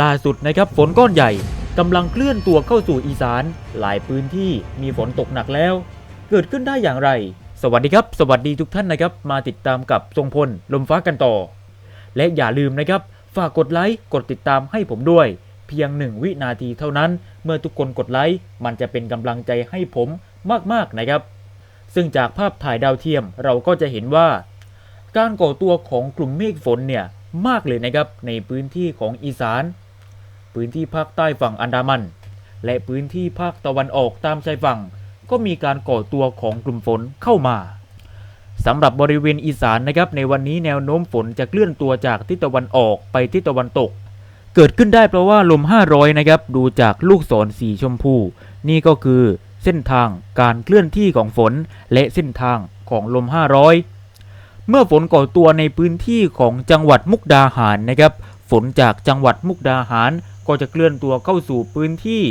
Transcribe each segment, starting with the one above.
ล่าสุดนะครับฝนก้อนใหญ่กำลังเคลื่อนตัวเข้าสู่อีสาน หลายพื้นที่มีฝนตกหนักแล้ว เกิดขึ้นได้อย่างไร สวัสดีครับ สวัสดีทุกท่านนะครับ มาติดตามกับทรงพลลมฟ้ากันต่อ และอย่าลืมนะครับ ฝากกดไลค์กดติดตามให้ผมด้วย เพียงหนึ่งวินาทีเท่านั้น เมื่อทุกคนกดไลค์มันจะเป็นกำลังใจให้ผมมากๆนะครับ ซึ่งจากภาพถ่ายดาวเทียมเราก็จะเห็นว่า การก่อตัวของกลุ่มเมฆฝนเนี่ย มากเลยนะครับในพื้นที่ของอีสาน พื้นที่ภาคใต้ฝั่งอันดามัน และพื้นที่ภาคตะวันออกตามชายฝั่ง ก็มีการก่อตัวของกลุ่มฝนเข้ามาสำหรับบริเวณอีสานนะครับในวันนี้แนวโน้มฝนจะเคลื่อนตัวจากทิศตะวันออกไปทิศตะวันตก เกิดขึ้นได้เพราะว่าลม 500 นะครับดูจากลูกศรสีชมพู นี่ก็คือเส้นทางการเคลื่อนที่ของฝนและเส้นทางของลม 500 เมื่อฝนก่อตัวในพื้นที่ของจังหวัดมุกดาหารนะครับ ฝนจากจังหวัดมุกดาหารก็จะเคลื่อนตัวเข้าสู่พื้นที่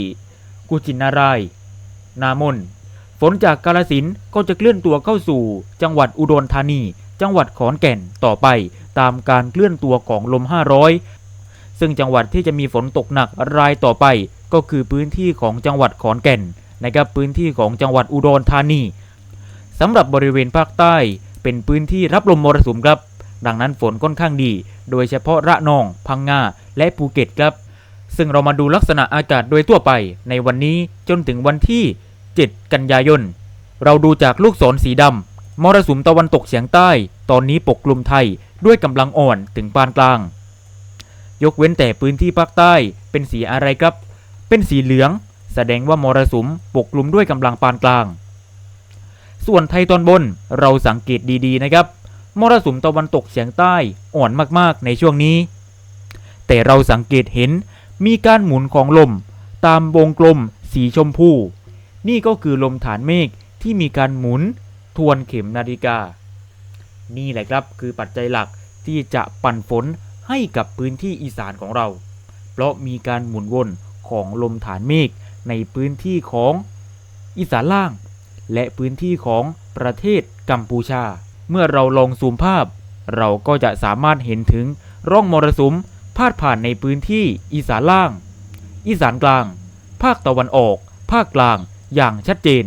กุชินาราย นามน ฝนจากกาลสินก็จะเคลื่อนตัวเข้าสู่ จังหวัดอุดรธานี จังหวัดขอนแก่นต่อไป ตามการเคลื่อนตัวของลม 500 ซึ่งจังหวัดที่จะมีฝนตกหนักรายต่อไป ก็คือพื้นที่ของจังหวัดขอนแก่นนะครับพื้นที่ของจังหวัดอุดรธานีสำหรับบริเวณภาคใต้ เป็นพื้นที่รับลมมรสุมครับ ดังนั้นฝนค่อนข้างดี โดยเฉพาะระนอง พังงา และภูเก็ตครับ ซึ่งเรามาดูลักษณะอากาศโดยทั่วไป ในวันนี้จนถึงวันที่ 7 กันยายน เราดูจากลูกศรสีดำมรสุมตะวันตกเฉียงใต้ ตอนนี้ปกคลุมไทยด้วยกำลังอ่อนถึงปานกลาง ยกเว้นแต่พื้นที่ภาคใต้เป็นสีอะไรครับ เป็นสีเหลือง แสดงว่ามรสุมปกคลุมด้วยกำลังปานกลาง ส่วนไทยตอนบนเราสังเกตดีๆนะครับมรสุมตะวันตกเฉียงใต้อ่อนมากๆในช่วงนี้ แต่เราสังเกตเห็นมีการหมุนของลม ตามวงกลมสีชมพู นี่ก็คือลมฐานเมฆที่มีการหมุนทวนเข็มนาฬิกา นี่แหละครับคือปัจจัยหลักที่จะปั่นฝนให้กับพื้นที่อีสานของเรา เพราะมีการหมุนวนของลมฐานเมฆในพื้นที่ของอีสานล่าง และพื้นที่ของประเทศกัมพูชา เมื่อเราลองซูมภาพ เราก็จะสามารถเห็นถึงร่องมรสุมพาดผ่านในพื้นที่อีสานล่าง อีสานกลาง ภาคตะวันออก ภาคกลางอย่างชัดเจน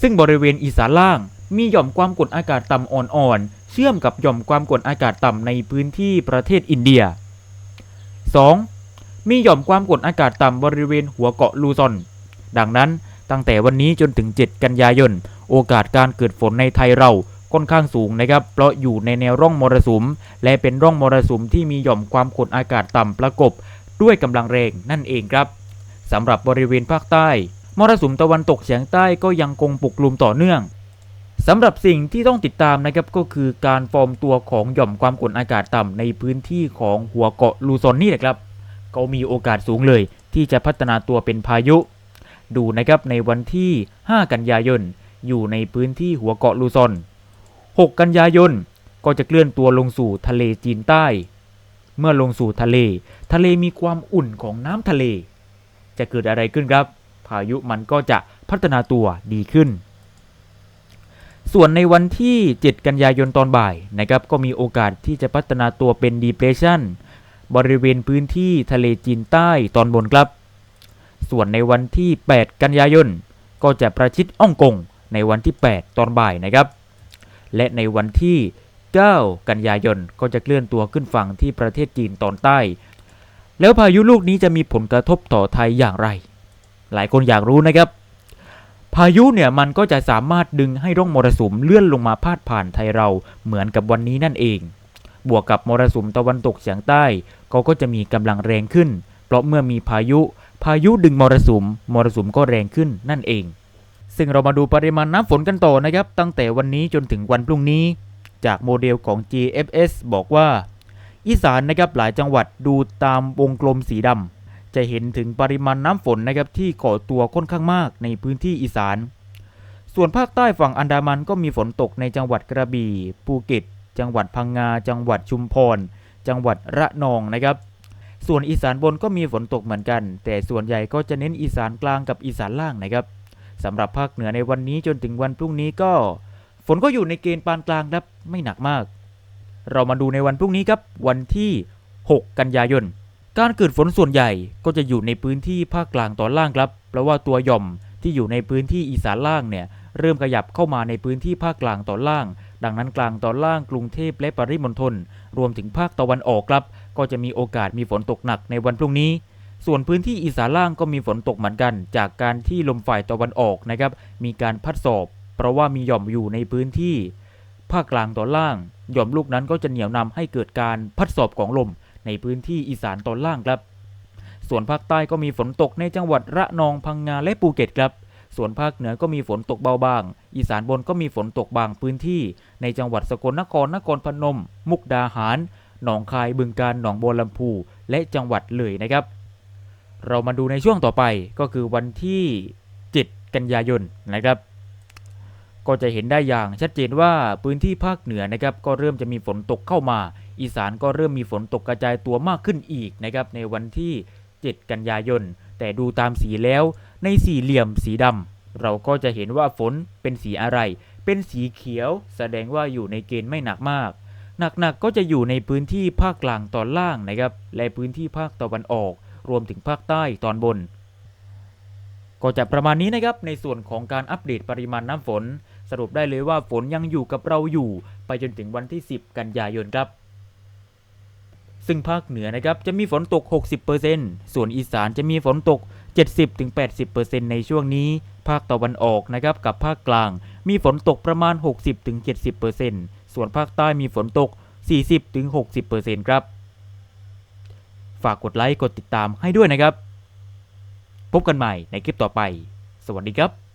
ซึ่งบริเวณอีสานล่างมีหย่อมความกดอากาศต่ำอ่อนๆ เชื่อมกับหย่อมความกดอากาศต่ำในพื้นที่ประเทศอินเดีย 2. มีหย่อมความกดอากาศต่ำบริเวณหัวเกาะลูซอน ดังนั้น ตั้งแต่วันนี้จนถึง 7 กันยายน โอกาสการเกิดฝนในไทยเราค่อนข้างสูงนะครับ เพราะอยู่ในแนวร่องมรสุม และเป็นร่องมรสุมที่มีหย่อมความกดอากาศต่ำประกบ ด้วยกำลังแรงนั่นเองครับสำหรับบริเวณภาคใต้ มรสุมตะวันตกเฉียงใต้ก็ยังคงปกคลุมต่อเนื่องสำหรับสิ่งที่ต้องติดตามนะครับก็คือการฟอร์มตัวของหย่อมความกดอากาศต่ำในพื้นที่ของหัวเกาะลูซอนนี่แหละครับ ก็มีโอกาสสูงเลยที่จะพัฒนาตัวเป็นพายุ ดูนะครับในวันที่ 5 กันยายน อยู่ในพื้นที่หัวเกาะลูซอน 6 กันยายน ก็จะเคลื่อนตัวลงสู่ทะเลจีนใต้ เมื่อลงสู่ทะเล ทะเลมีความอุ่นของน้ำทะเล จะเกิดอะไรขึ้นครับ พายุมันก็จะพัฒนาตัวดีขึ้น ส่วนในวันที่ 7 กันยายนตอนบ่ายนะครับ ก็มีโอกาสที่จะพัฒนาตัวเป็น depression บริเวณพื้นที่ทะเลจีนใต้ตอนบนครับ ส่วนในวันที่ 8 กันยายน ก็จะประชิดอ่องกงในวันที่ 8 ตอนบ่ายนะครับ และในวันที่ 9 กันยายน ก็จะเคลื่อนตัวขึ้นฝั่งที่ประเทศจีนตอนใต้ แล้วพายุลูกนี้จะมีผลกระทบต่อไทยอย่างไร หลายคนอยากรู้นะครับ พายุเนี่ยมันก็จะสามารถดึงให้ร่องมรสุมเลื่อนลงมาพาดผ่านไทยเราเหมือนกับวันนี้นั่นเอง บวกกับมรสุมตะวันตกเฉียงใต้ก็ก็จะมีกำลังแรงขึ้น เพราะเมื่อมีพายุ พายุดึงมรสุม มรสุมก็แรงขึ้นนั่นเอง ซึ่งเรามาดูปริมาณน้ำฝนกันต่อนะครับ ตั้งแต่วันนี้จนถึงวันพรุ่งนี้ จากโมเดลของ GFS บอกว่า อีสานนะครับหลายจังหวัดดูตามวงกลมสีดำจะเห็นถึงปริมาณน้ำฝนนะครับที่ก่อตัวค่อนข้างมากในพื้นที่อีสาน ส่วนภาคใต้ฝั่งอันดามันก็มีฝนตกในจังหวัดกระบี่ภูเก็ต จังหวัดพังงา จังหวัดชุมพร จังหวัดระนองนะครับ ส่วนอีสานบนก็มีฝนตกเหมือนกัน แต่ส่วนใหญ่ก็จะเน้นอีสานกลางกับอีสานล่างนะครับสำหรับภาคเหนือในวันนี้จนถึงวันพรุ่งนี้ก็ ฝนก็อยู่ในเกณฑ์ปานกลางครับไม่หนักมาก เรามาดูในวันพรุ่งนี้ครับ วันที่ 6 กันยายน การเกิดฝนส่วนใหญ่ก็จะอยู่ในพื้นที่ภาคกลางตอนล่างครับ เพราะว่าตัวหย่อมที่อยู่ในพื้นที่อีสานล่างเนี่ยเริ่มขยับเข้ามาในพื้นที่ภาคกลางตอนล่าง ดังนั้นกลางตอนล่างกรุงเทพและปริมณฑลรวมถึงภาคตะวันออกครับ ก็จะมีโอกาสมีฝนตกหนักในวันพรุ่งนี้ ส่วนพื้นที่อีสานล่างก็มีฝนตกเหมือนกัน จากการที่ลมฝ่ายตะวันออกนะครับ มีการพัดสอบ เพราะว่ามีหย่อมอยู่ในพื้นที่ ภาคกลางตอนล่าง หย่อมลูกนั้นก็จะเหนี่ยวนำให้เกิดการพัดสอบของลมในพื้นที่อีสานตอนล่างครับ ส่วนภาคใต้ก็มีฝนตกในจังหวัดระนองพังงาและภูเก็ตครับส่วนภาคเหนือก็มีฝนตกเบาบาง อีสานบนก็มีฝนตกบางพื้นที่ ในจังหวัดสกลนคร นครพนม มุกดาหาร หนองคายบึงกาฬหนองบัวลำพูและจังหวัดเลยนะครับ เรามาดูในช่วงต่อไปก็คือวันที่ 7 กันยายนนะครับ ก็จะเห็นได้อย่างชัดเจนว่าพื้นที่ภาคเหนือนะครับ ก็เริ่มจะมีฝนตกเข้ามา อีสานก็เริ่มมีฝนตกกระจายตัวมากขึ้นอีกนะครับ ในวันที่ 7 กันยายน แต่ดูตามสีแล้วในสี่เหลี่ยมสีดำเราก็จะเห็นว่าฝนเป็นสีอะไร เป็นสีเขียว แสดงว่าอยู่ในเกณฑ์ไม่หนักมาก หนักๆก็จะอยู่ในพื้นที่ภาคกลางตอนล่างนะครับ และพื้นที่ภาคตะวันออก รวมถึงภาคใต้ตอนบน ก็จะประมาณนี้นะครับในส่วนของการอัปเดตปริมาณน้ำฝน สรุปได้เลยว่าฝนยังอยู่กับเราอยู่ ไปจนถึงวันที่ 10 กันยายนครับ ซึ่งภาคเหนือนะครับจะมีฝนตก 60%ส่วนอีสานจะมีฝนตก 70-80%ในช่วงนี้ ภาคตะวันออกนะครับกับภาคกลาง มีฝนตกประมาณ 60-70% ส่วนภาคใต้มีฝนตก 40-60%ครับ ฝากกดไลค์ กดติดตามให้ด้วยนะครับ พบกันใหม่ในคลิปต่อไป สวัสดีครับ